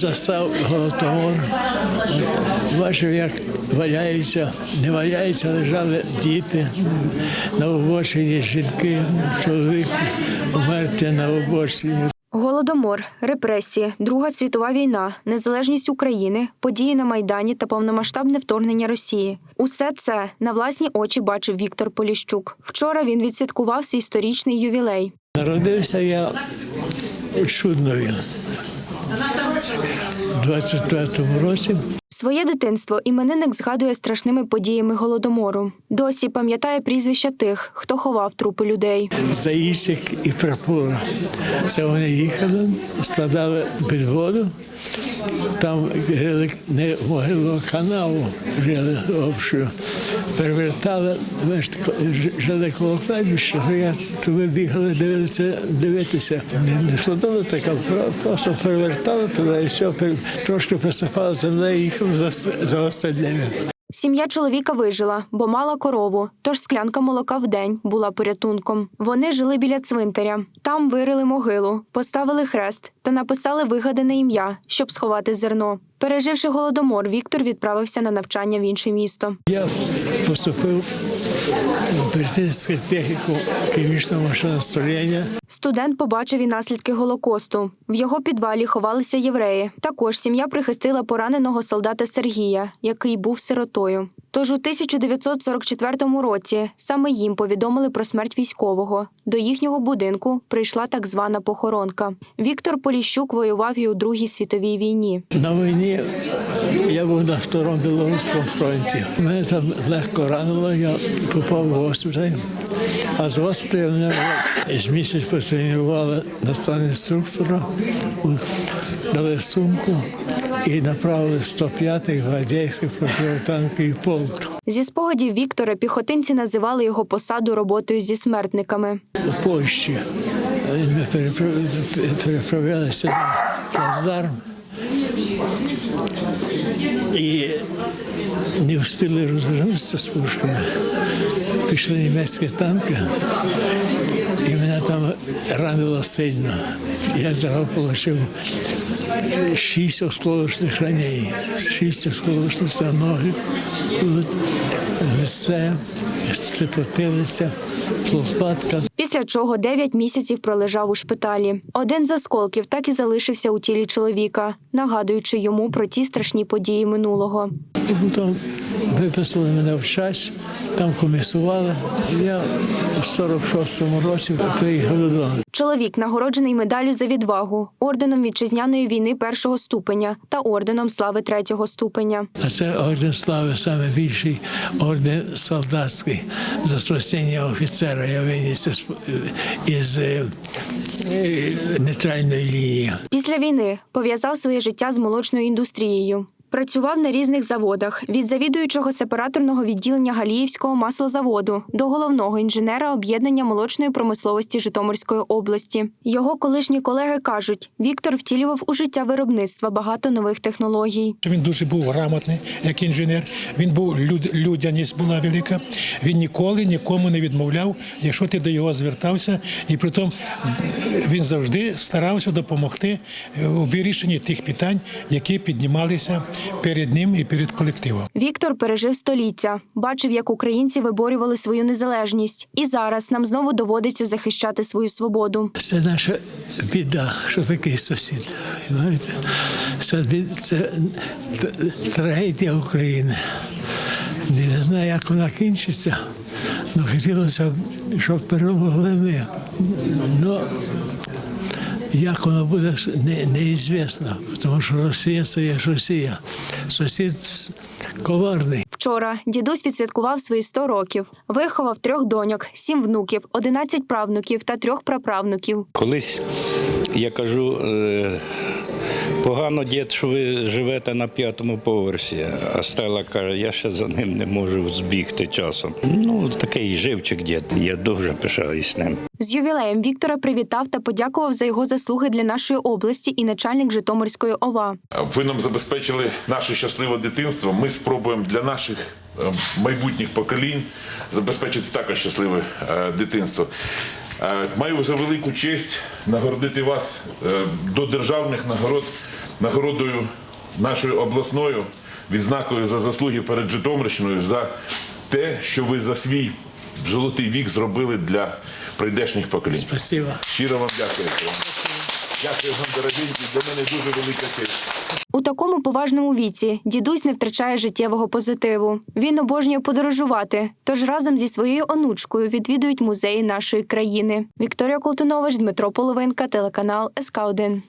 застав голодомор. Бачив, як валяються, не валяються, лежали діти на обочині, жінки, чоловік умерти на обочині. Голодомор, репресії, Друга світова війна, незалежність України, події на Майдані та повномасштабне вторгнення Росії. Усе це на власні очі бачив Віктор Поліщук. Вчора він відсвяткував свій сторічний ювілей. Народився я чудною. 23-му році Своє дитинство іменинник згадує страшними подіями голодомору. Досі пам'ятає прізвища тих, хто ховав трупи людей. Заїчик і прапора. Це вони їхали, складали під воду. Там рили не могилу а канаву рили общу. Перевертали, ми ж жили коло кладбища, то я то ми бігали дивитися, дивитися. Не, складали так, а просто перевертали туди і все, трошки присипали землею і їхали за, за остальними. Сім'я чоловіка вижила, бо мала корову, тож склянка молока в день була порятунком. Вони жили біля цвинтаря. Там вирили могилу, поставили хрест та написали вигадане ім'я, щоб сховати зерно. Переживши голодомор, Віктор відправився на навчання в інше місто. Я поступив в техніку хімічного машиностроєння. Студент побачив і наслідки голокосту. В його підвалі ховалися євреї. Також сім'я прихистила пораненого солдата Сергія, який був сиротою. Тож у 1944 році саме їм повідомили про смерть військового. До їхнього будинку прийшла так звана похоронка. Віктор Поліщук воював і у Другій світовій війні. На війні я був на второму білоруському фронті. Мене там легко ранило, я попав в госпіталь. А з госпіталю мене з місяць потренували на стан інструктора, дали сумку і направили в 105-й гвардійський протитанковий полк. Зі спогадів Віктора піхотинці називали його посаду роботою зі смертниками. у Польщі. Ми переправ- переправлялися на плацдарм і не встигли розвернутися з пушками. Пішли німецькі танки, і мене там ранило сильно. Я зараз отримав шість осколочних ранень, шість осколочних це ноги, лице, слепотилиця, лопатка. Після чого 9 місяців пролежав у шпиталі. Один з осколків так і залишився у тілі чоловіка, нагадуючи йому про ті страшні події минулого. Виписали мене в час, там комісували. Я в 46-му році приїхав додому. Чоловік нагороджений медаллю за відвагу, орденом вітчизняної війни першого ступеня та орденом слави третього ступеня. А це орден слави саме більший орден солдатський за спасіння офіцера. Я виніс із, із е, нейтральної лінії. Після війни пов'язав своє життя з молочною індустрією. Працював на різних заводах від завідуючого сепараторного відділення Галіївського маслозаводу до головного інженера об'єднання молочної промисловості Житомирської області. Його колишні колеги кажуть, Віктор втілював у життя виробництва багато нових технологій. Він дуже був грамотний як інженер. Він був люд, людяність була велика. Він ніколи нікому не відмовляв, якщо ти до його звертався, і притом він завжди старався допомогти у вирішенні тих питань, які піднімалися перед ним і перед колективом. Віктор пережив століття, бачив, як українці виборювали свою незалежність, і зараз нам знову доводиться захищати свою свободу. Це наша біда, що такий сусід. Знаєте? Це, це трагедія України. Не знаю, як вона кінчиться, але хотілося б, щоб перемогли ми. Ну, як воно буде, не, неізвісно, тому що Росія це є ж Росія. Сусід коварний. Вчора дідусь відсвяткував свої 100 років, виховав трьох доньок, сім внуків, 11 правнуків та трьох праправнуків. Колись я кажу, е, погано дід, що ви живете на п'ятому поверсі, а Стела каже, я ще за ним не можу збігти часом. Ну, такий живчик дід, я дуже пишаюсь ним. З ювілеєм Віктора привітав та подякував за його заслуги для нашої області і начальник Житомирської ОВА. Ви нам забезпечили наше щасливе дитинство. Ми спробуємо для наших е, майбутніх поколінь забезпечити також щасливе е, дитинство. Е, Маю за велику честь нагородити вас е, до державних нагород нагородою нашою обласною відзнакою за заслуги перед Житомирщиною за те, що ви за свій золотий вік зробили для прийдешніх поколінь. Спасибо. Щиро вам дякую. Дякую вам, дорогенькі. Для мене дуже велика честь. У такому поважному віці дідусь не втрачає життєвого позитиву. Він обожнює подорожувати, тож разом зі своєю онучкою відвідують музеї нашої країни. Вікторія Колтунович, Дмитро Половинка, телеканал СК 1